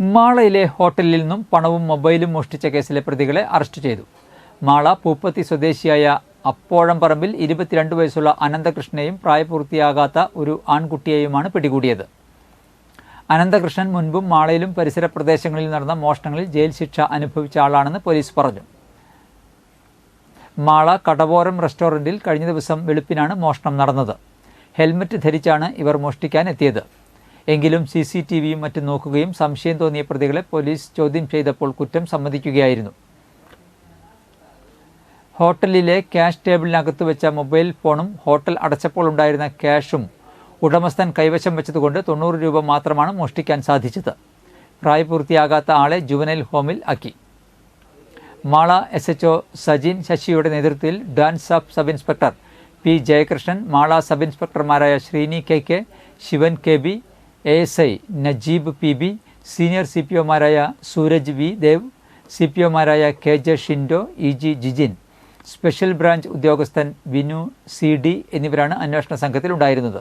മാളയിലെ ഹോട്ടലിൽ നിന്നും പണവും മൊബൈലും മോഷ്ടിച്ച കേസിലെ പ്രതികളെ അറസ്റ്റ് ചെയ്തു. മാള പൂപ്പത്തി സ്വദേശിയായ അപ്പോഴം പറമ്പിൽ ഇരുപത്തിരണ്ട് വയസ്സുള്ള അനന്തകൃഷ്ണനെയും പ്രായപൂർത്തിയാകാത്ത ഒരു ആൺകുട്ടിയെയുമാണ് പിടികൂടിയത്. അനന്തകൃഷ്ണൻ മുൻപും മാളയിലും പരിസര പ്രദേശങ്ങളിൽ നടന്ന മോഷണങ്ങളിൽ ജയിൽ ശിക്ഷ അനുഭവിച്ച ആളാണെന്ന് പോലീസ് പറഞ്ഞു. മാള കടവോരം റെസ്റ്റോറന്റിൽ കഴിഞ്ഞ ദിവസം വെളുപ്പിനാണ് മോഷണം നടന്നത്. ഹെൽമറ്റ് ധരിച്ചാണ് ഇവർ മോഷ്ടിക്കാൻ എത്തിയത് എങ്കിലും സി സി ടി വിയും മറ്റും നോക്കുകയും സംശയം തോന്നിയ പ്രതികളെ പോലീസ് ചോദ്യം ചെയ്തപ്പോൾ കുറ്റം സമ്മതിക്കുകയായിരുന്നു. ഹോട്ടലിലെ ക്യാഷ് ടേബിളിനകത്ത് വെച്ച മൊബൈൽ ഫോണും ഹോട്ടൽ അടച്ചപ്പോൾ ഉണ്ടായിരുന്ന ക്യാഷും ഉടമസ്ഥൻ കൈവശം വെച്ചതുകൊണ്ട് തൊണ്ണൂറ് രൂപ മാത്രമാണ് മോഷ്ടിക്കാൻ സാധിച്ചത്. പ്രായപൂർത്തിയാകാത്ത ആളെ ജുവനൈൽ ഹോമിൽ ആക്കി. മാള എസ് എച്ച് സജിൻ ശശിയുടെ നേതൃത്വത്തിൽ DANSAF sub inspector P Jayakrishnan Mala sub ഇൻസ്പെക്ടർമാരായ Srini K K Sivan K B A S I Najeeb P B senior C P ഒമാരായ Sooraj V Dev C P ഒമാരായ K J Shindo E G Jijin special branch ഉദ്യോഗസ്ഥൻ Vinu C D എന്നിവരാണ് അന്വേഷണ സംഘത്തിൽ ഉണ്ടായിരുന്നത്